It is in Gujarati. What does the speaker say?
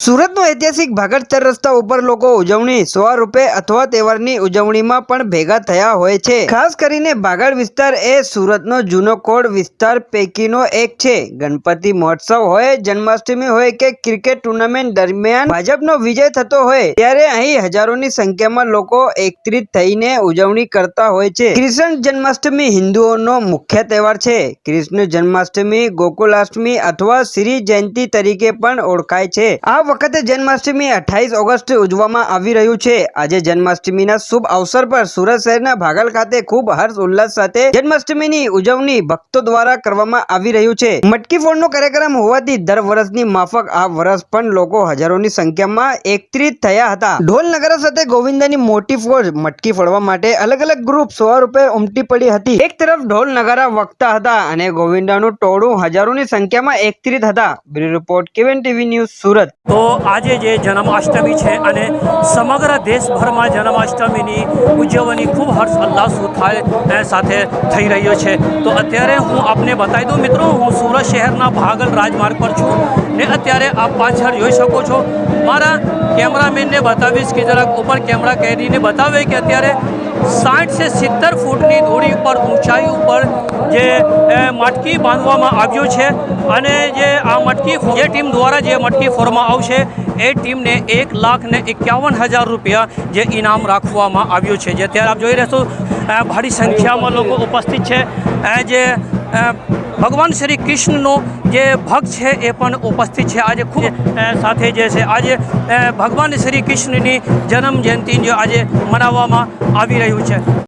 સુરતનો ઐતિહાસિક ભાગડતર રસ્તા ઉપર લોકો ઉજવણી સ્વરૂપે અથવા તહેવારની ઉજવણીમાં પણ ભેગા થયા હોય છે. ખાસ કરીને ભાગડ વિસ્તાર એ સુરતનો જૂનો કોડ વિસ્તાર પૈકીનો એક છે. ગણપતિ મહોત્સવ હોય, જન્માષ્ટમી હોય કે ક્રિકેટ ટુર્નામેન્ટ દરમિયાન ભાજપનો વિજય થતો હોય, ત્યારે અહીં હજારોની સંખ્યામાં લોકો એકત્રિત થઈને ઉજવણી કરતા હોય છે. કૃષ્ણ જન્માષ્ટમી હિન્દુઓનો મુખ્ય તહેવાર છે. કૃષ્ણ જન્માષ્ટમી, ગોકુલાષ્ટમી અથવા શ્રી જયંતિ તરીકે પણ ઓળખાય છે. આ વખતે જન્માષ્ટમી અઠ્ઠાઈસ ઓગસ્ટ ઉજવવામાં આવી રહ્યું છે. આજે જન્માષ્ટમીના શુભ અવસર પર સુરત શહેરના ભાગલ ખાતે ખૂબ હર્ષ ઉલ્લાસ સાથે જન્માષ્ટમીની ઉજવણી ભક્તો દ્વારા કરવામાં આવી રહ્યું છે. મટકી ફોડનો કાર્યક્રમ હોવાથી દર વર્ષની માફક આ વર્ષ પણ લોકો હજારોની સંખ્યામાં એકત્રિત થયા હતા. ઢોલ નગરા સાથે ગોવિંદાની મોટી ફોજ મટકી ફોડવા માટે અલગ અલગ ગ્રુપ સ્વરૂપે ઉમટી પડી હતી. એક તરફ ઢોલ નગારા વખતા હતા અને ગોવિંદાનું ટોળું હજારોની સંખ્યામાં એકત્રિત હતા. બ્યુરો રિપોર્ટ કેવન ટીવી ન્યૂઝ સુરત. તો આજે જે જન્માષ્ટમી છે અને સમગ્ર દેશભરમાં જન્માષ્ટમીની ઉજવણી ખૂબ હર્ષ ઉલ્લાસ થાય સાથે થઈ રહ્યો છે. તો અત્યારે હું આપને બતાવી દઉં, મિત્રો, હું સુરત શહેરના ભાગલ રાજમાર્ગ પર છું ને અત્યારે આપ પાછળ જોઈ શકો છો. મારા કેમેરામેનને બતાવીશ કે જરાક ઉપર કેમેરા કેરીને બતાવે કે અત્યારે સાઠ સે સિત્તેર ફૂટની દોરી ઉપર ઊંચાઈ ઉપર જે મટકી બાંધવામાં આવ્યું છે અને જે આ મટકી જે ટીમ દ્વારા જે મટકી ફોડવામાં આવશે, એ ટીમને એક લાખ ને એકાવન હજાર રૂપિયા જે ઇનામ રાખવામાં આવ્યું છે. જે અત્યારે આપ જોઈ રહેશો ભારી સંખ્યામાં લોકો ઉપસ્થિત છે. જે ભગવાન શ્રી કૃષ્ણનો જે ભક્ત છે એ પણ ઉપસ્થિત છે. આજે ખૂબ સાથે જે છે, આજે ભગવાન શ્રી કૃષ્ણની જન્મ જયંતિ આજે મનાવવામાં આવી રહ્યું છે.